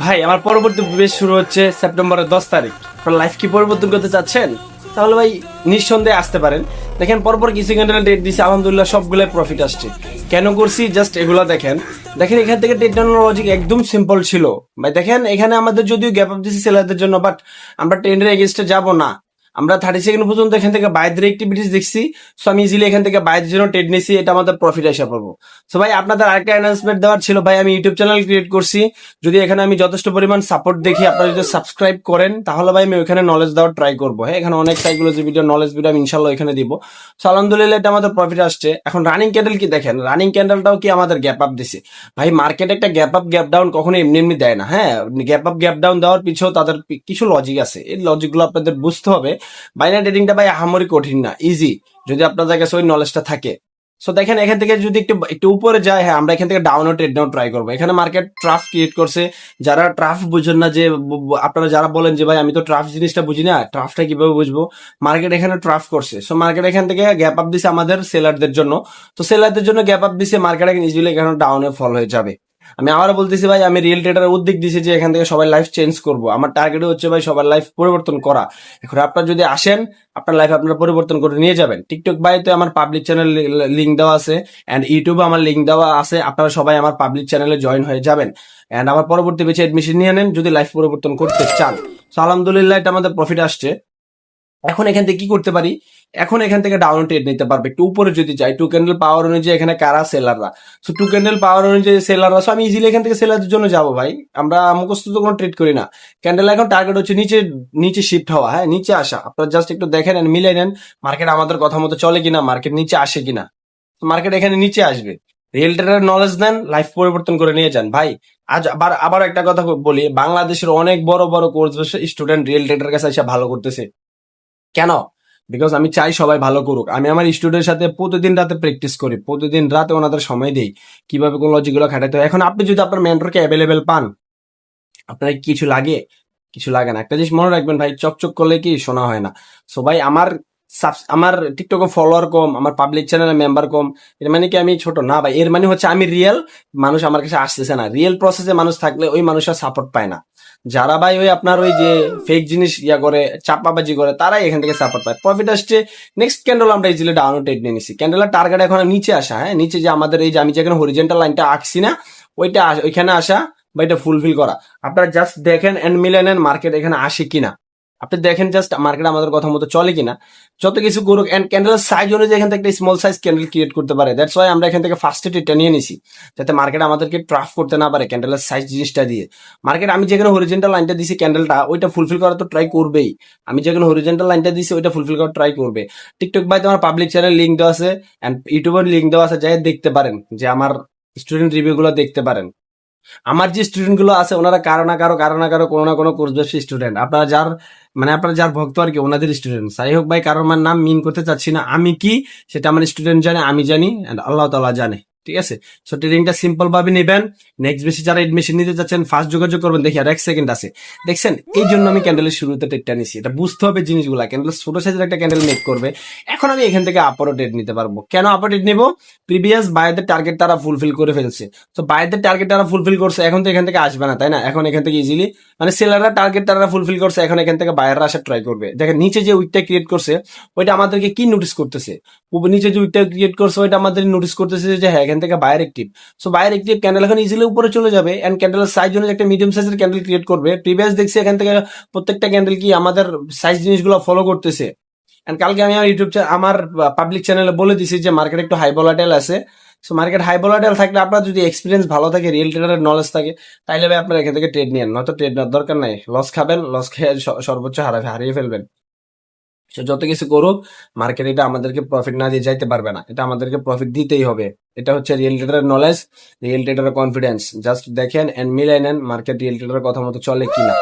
ভাই, আমার পরবর্তী বেশ শুরু হচ্ছে সেপ্টেম্বরের দশ তারিখ। আপনার লাইফ কি পরিবর্তন করতে চাচ্ছেন? তাহলে ভাই, নিঃসন্দেহে আসতে পারেন। দেখেন, পরপর কিছু ঘণ্টা ডেট দিছে, আলহামদুলিল্লাহ সবগুলোই প্রফিট আসছে। কেন করছি? জাস্ট এগুলো দেখেন। দেখেন, এখান থেকে টেকনোলজি লজিক একদম সিম্পল ছিল। ভাই, দেখেন, এখানে আমাদের যদিও গ্যাপ আপ দিছি সেলারদের জন্য বাট আমরা ট্রেন্ডের এগেনস্টে যাব না। আমরা থার্টি সেকেন্ড পর্যন্ত এখান থেকে বাইরের অ্যাক্টিভিটিস দেখছি। সো আমি ইজিলি এখান থেকে বাইরের জন্য ট্রেড নিয়েছি এটা আমাদের প্রফিট এসে পড়ব। সো ভাই, আপনাদের আরেকটা অ্যানাউন্সমেন্ট দেওয়ার ছিল, ভাই, আমি ইউটিউব চ্যানেল ক্রিয়েট করছি। যদি এখানে আমি যথেষ্ট পরিমাণ সাপোর্ট দেখি, আপনারা যদি সাবস্ক্রাইব করেন, তাহলে ভাই, আমি ওখানে নলেজ দেওয়ার ট্রাই করব। হ্যাঁ এখানে অনেক সাইকোলজি ভিডিও নলেজ ভিডিও আমি ইনশাল্লাহ এখানে দিব। সো আলহামদুলিল্লাহ, এটা আমাদের প্রফিট আসছে। এখন রানিং ক্যান্ডেল কি দেখেন? রানিং ক্যান্ডেলটাও কি আমাদের গ্যাপ আপ দিছে? ভাই মার্কেট একটা গ্যাপ আপ গ্যাপ ডাউন কখনো এমনি এমনি দেয় না। হ্যাঁ গ্যাপ আপ গ্যাপ ডাউন দেওয়ার পিছেও তাদের কিছু লজিক আছে। এই লজিকগুলো আপনাদের বুঝতে হবে। বাইনারি ট্রেডিংটা ভাই আহামরি কঠিন না ইজি যদি আপনাদের কাছে ওই নলেজটা থাকে। সো দেখেন, এখান থেকে যদি একটু একটু উপরে যায় হ্যাঁ আমরা এখান থেকে ডাউন ও ট্রেড ডাউন ট্রাই করব। এখানে মার্কেট ট্রাফ ক্রিয়েট করছে। যারা ট্রাফ বুঝেন না যে আপনারা যারা বলেন যে, ভাই, আমি তো ট্রাফ জিনিসটা বুঝি না ট্রাফটা কীভাবে বুঝব? মার্কেট এখানে ট্রাফ করছে। সো মার্কেট এখান থেকে গ্যাপ আপ দিছে আমাদের সেলারদের জন্য। তো সেলারদের জন্য গ্যাপ আপ দিছে মার্কেট এখন ইজিলি এখানে ডাউনে ফল হয়ে যাবে। আমি আবারও বলতেছি ভাই, আমি রিয়েল ট্রেডার উদ্যোগ দিছি যে এখান থেকে সবাই লাইফ চেঞ্জ করব। আমার টার্গেট হচ্ছে ভাই সবার লাইফ পরিবর্তন করা। এখন আপনার যদি আসেন, আপনার লাইফ আপনারা পরিবর্তন করে নিয়ে যাবেন। টিকটক বাইতে আমার পাবলিক চ্যানেল লিঙ্ক দেওয়া আছে এন্ড ইউটিউবে আমার লিঙ্ক দেওয়া আছে। আপনারা সবাই আমার পাবলিক চ্যানেলে জয়েন হয়ে যাবেন। এন্ড আমার পরবর্তী বেচে এডমিশন নিয়ে নেন, যদি লাইফ পরিবর্তন করতে চান। সো আলহামদুলিল্লাহ, এটা আমাদের প্রফিট আসছে। এখন এখান থেকে কি করতে পারি? এখন এখান থেকে ডাউন ট্রেড নিতে পারবে। একটু উপরে যদি যাই টু ক্যান্ডেল পাওয়ার অনুযায়ী এখানে কারা সেলাররা সো টু ক্যান্ডেল পাওয়ার অনুযায়ী সেলাররা সো আমি ইজিলি এখান থেকে সেলারদের জন্য যাব ভাই। আমরা মুখস্থ তো কোনো ট্রেড করি না। ক্যান্ডেল এখন টার্গেট হচ্ছে নিচে নিচে শিফট হওয়া হ্যাঁ নিচে আসা। আপনারা জাস্ট একটু দেখেন and মিলাই নেন মার্কেট আমাদের কথা মতো চলে কিনা মার্কেট নিচে আসে কিনা। মার্কেট এখানে নিচে আসবে। রিয়েল ট্রেডার নলেজ নেন লাইফ পরিবর্তন করে নিয়ে যান। ভাই, আজ আবার আবার একটা কথা বলি, বাংলাদেশের অনেক বড় বড় কোর্স স্টুডেন্ট রিয়েল ট্রেডার কাছে এসে ভালো করতেছে। কেন? বিকজ আমি চাই সবাই ভালো করুক। আমি আমার স্টুডেন্টের সাথে প্রতিদিন রাতে প্র্যাকটিস করি, প্রতিদিন রাতে ওনাদের সময় দেই, কীভাবে কোন লজিকগুলো খাটাতে হয়। এখন আপনি যদি আপনার মেন্টরকে অ্যাভেলেবেল পান, আপনার কিছু লাগে? কিছু লাগে না। একটা জিনিস মনে রাখবেন ভাই, চকচক করলে কি শোনা হয় না। সো ভাই, আমার আমার টিকটকে ফলোয়ার কম, আমার পাবলিক চ্যানেলের মেম্বার কম, এর মানে কি আমি ছোট? না ভাই, এর মানে হচ্ছে আমি রিয়েল মানুষ আমার কাছে আসতেছে না। রিয়েল প্রসেসে মানুষ থাকলে ওই মানুষের সাপোর্ট পায় না। যারা ভাই ওই আপনার ওই যে ফেক জিনিস ইয়া করে, চাপাবাজি করে, তারাই এখান থেকে সাপোর্ট পায়। প্রফিট আসছে নেক্সট ক্যান্ডেল আমরা ইজিলি ডাউন ট্রেড নিয়ে নিছি। ক্যান্ডেলের টার্গেট এখন নিচে আসা হ্যাঁ? নিচে যে আমাদের এই যে আমি যেখানে হরিজেন্টাল লাইনটা আঁকছি না, ওইটা ওইখানে আসা বা এটা ফুলফিল করা। আপনারা জাস্ট দেখেন অ্যান্ড মিলেন মার্কেট এখানে আসে কিনা। আপনি দেখেন জাস্ট মার্কেট আমাদের কথা মতো চলে কিনা, যত কিছু করুক এন্ড ক্যান্ডেল সাইজ অনুযায়ী এখান থেকে একটা স্মল সাইজ ক্যান্ডেল ক্রিয়েট করতে পারে। দ্যাটস ওয়াই আমরা এখান থেকে ফার্স্ট এটা নিয়ে নিছি, যাতে মার্কেট আমাদেরকে ট্রাফ করতে না পারে ক্যান্ডেলের সাইজ জিনিসটা দিয়ে। মার্কেট আমি যেখানে হরিজেন্টাল লাইনটা দিছি ক্যান্ডেলটা ওইটা ফুলফিল করা তো ট্রাই করবেই। আমি যেখানে হরিজেন্টাল লাইনটা দিছি, ওইটা ফুলফিল করার ট্রাই করবে। টিকটক বাই তোমার পাবলিক চ্যানেল লিঙ্ক দেওয়া আছে অ্যান্ড ইউটিউবের লিঙ্ক দেওয়া আছে, যাই দেখতে পারেন, যে আমার স্টুডেন্ট রিভিউগুলো দেখতে পারেন। আমার যে স্টুডেন্টগুলো আছে, ওনারা কারও না কারও কারও না কারও কোনো না কোনো কোর্স স্টুডেন্ট আপনারা যার মানে আপনার যার ভক্ত আর কি, ওনাদের স্টুডেন্ট যাই হোক ভাই কারোর আমার নাম মিন করতে চাচ্ছি না, আমি কি সেটা আমার স্টুডেন্ট জানে, আমি জানি অ্যান্ড আল্লাহ তালা জানে। ঠিক আছে? সো ট্রেডিংটা সিম্পল ভাবে নেবেন। নেক্সট বেশি যারা এডমিশন নিতে চাচ্ছেন ফার্স্ট যোগাযোগ করবেন। দেখি আর এক সেকেন্ড আছে। দেখছেন? এই জন্য আমি ক্যান্ডেলের শুরুতে টেটটা নিছি। এটা বুঝতে হবে জিনিসগুলা। ক্যান্ডেল ছোট সাইজের একটা ক্যান্ডেল মেক করবে। এখন আমি এখান থেকে আপারও ডেট নিতে পারব। কেন আপার ডেট নেব? প্রিভিয়াস বায়ারদের টার্গেট তারা ফুলফিল করে ফেলছে। তো বায়ারদের টার্গেট তারা ফুলফিল করছে, এখন তো এখান থেকে আসবে না, তাই না? এখন এখান থেকে ইজিলি মানে সেলাররা টার্গেট তারা ফুলফিল করছে, এখন এখান থেকে বায়াররা আসার ট্রাই করবে। দেখেন, নিচে যে উইকটা ক্রিয়েট করছে, ওইটা আমাদেরকে কি নোটিস করতেছে? নিচে যে উইকটা ক্রিয়েট করছে, ওইটা আমাদের নোটিস করতেছে যে হ্যাঁ এখান থেকে buyer active so buyer active candle এখন ইজিলি উপরে চলে যাবে অ্যান্ড ক্যান্ডেলের সাইজ অনুযায়ী একটা মিডিয়াম সাইজের ক্যান্ডেল ক্রিয়েট করবে। প্রিভিয়াস দেখছি এখান থেকে প্রত্যেকটা ক্যান্ডেল কি আমাদের সাইজ জিনিসগুলো ফলো করতেছে। এন্ড কালকে আমি আমার ইউটিউব আমার পাবলিক চ্যানেলে বলে দিছি যে মার্কেট একটু হাই ভলাটাইল আছে। সো মার্কেট হাই ভলাটাইল থাকলে আপনার যদি এক্সপিরিয়েন্স ভালো থাকে রিয়েল ট্রেডারের নলেজ থাকে, তাইলে ভাই আপনার এখান থেকে ট্রেড নিয়েন। নয়তো ট্রেড নেওয়ার দরকার নাই। লস খাবেন লস খেয়ে সর্বোচ্চ হারাবে হারিয়ে ফেলবেন। সে যত কিছু করুক মার্কেট এটা আমাদেরকে প্রফিট না দিয়ে যাইতে পারবে না। এটা আমাদেরকে প্রফিট দিতেই হবে। এটা হচ্ছে রিয়েল ট্রেডারের নলেজ রিয়েল ট্রেডারের কনফিডেন্স জাস্ট দেখেন এন্ড মিলাই নেন মার্কেট রিয়েল ট্রেডারের কথা মতো চলে কিনা।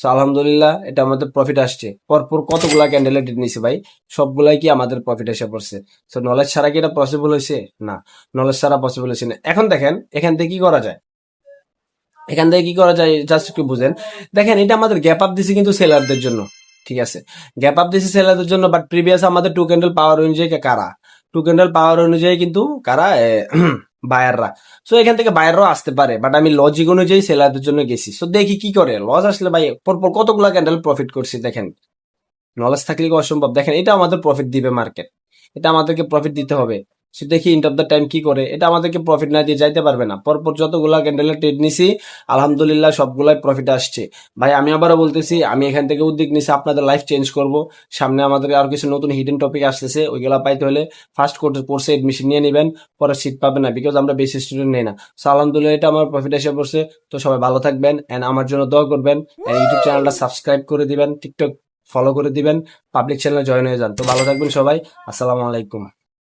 সো আলহামদুলিল্লাহ, এটা আমাদের প্রফিট আসছে। পরপর কতগুলা ক্যান্ডেল নিছে ভাই? সবগুলাই কি আমাদের প্রফিট এসে পড়ছে? সো নলেজ ছাড়া কি এটা পসিবল হয়েছে? না নলেজ ছাড়া পসিবল হয়েছে না। এখন দেখেন, এখান থেকে কি করা যায়? এখান থেকে কি করা যায়? জাস্ট একটু বুঝেন। দেখেন, এটা আমাদের গ্যাপ আপ দিছে কিন্তু সেলারদের জন্য। ঠিক আছে? গ্যাপ আপ দিছে সেলারদের জন্য বাট প্রিভিয়াস আমাদের টু ক্যান্ডেল পাওয়ার অনুযায়ী কারা? টু ক্যান্ডেল পাওয়ার অনুযায়ী কিন্তু কারা বায়াররা সো এখান থেকে বায়াররাও আসতে পারে বাট আমি লজিক অনুযায়ী সেলারদের জন্য গেছি। সো দেখি কি করে। লজ আসলে ভাই, পরপর কতগুলো ক্যান্ডেল প্রফিট করছি, দেখেন। নলেজ থাকলে অসম্ভব? দেখেন, এটা আমাদের প্রফিট দিবে মার্কেট এটা আমাদেরকে প্রফিট দিতে হবে। সে দেখি ইন্ট অফ দ্য টাইম কি করে? এটা আমাদেরকে প্রফিট না দিয়ে যাইতে পারবে না। পরপর যতগুলা ক্যান্ডেলের ট্রেড নিছি, আলহামদুলিল্লাহ সবগুলাই প্রফিট আসছে। ভাই, আমি আবারও বলতেছি, আমি এখান থেকে উদ্যোগ নিছি, আপনাদের লাইফ চেঞ্জ করব। সামনে আমাদের আরও কিছু নতুন হিডেন টপিক আসতেছে, ওইগুলা পাইতে হলে ফার্স্ট কোর্সে এডমিশন নিয়ে নেবেন পরে সিট পাবেন না বিকজ আমরা বেশি স্টুডেন্ট নেই না। সো আলহামদুলিল্লাহ, এটা আমার প্রফিট এসে পড়ছে। তো সবাই ভালো থাকবেন এন্ড আমার জন্য দোয়া করবেন ইউটিউব চ্যানেলটা সাবস্ক্রাইব করে দিবেন টিকটক ফলো করে দিবেন পাবলিক চ্যানেলে জয়েন হয়ে যান। তো ভালো থাকবেন সবাই, আসসালামু আলাইকুম।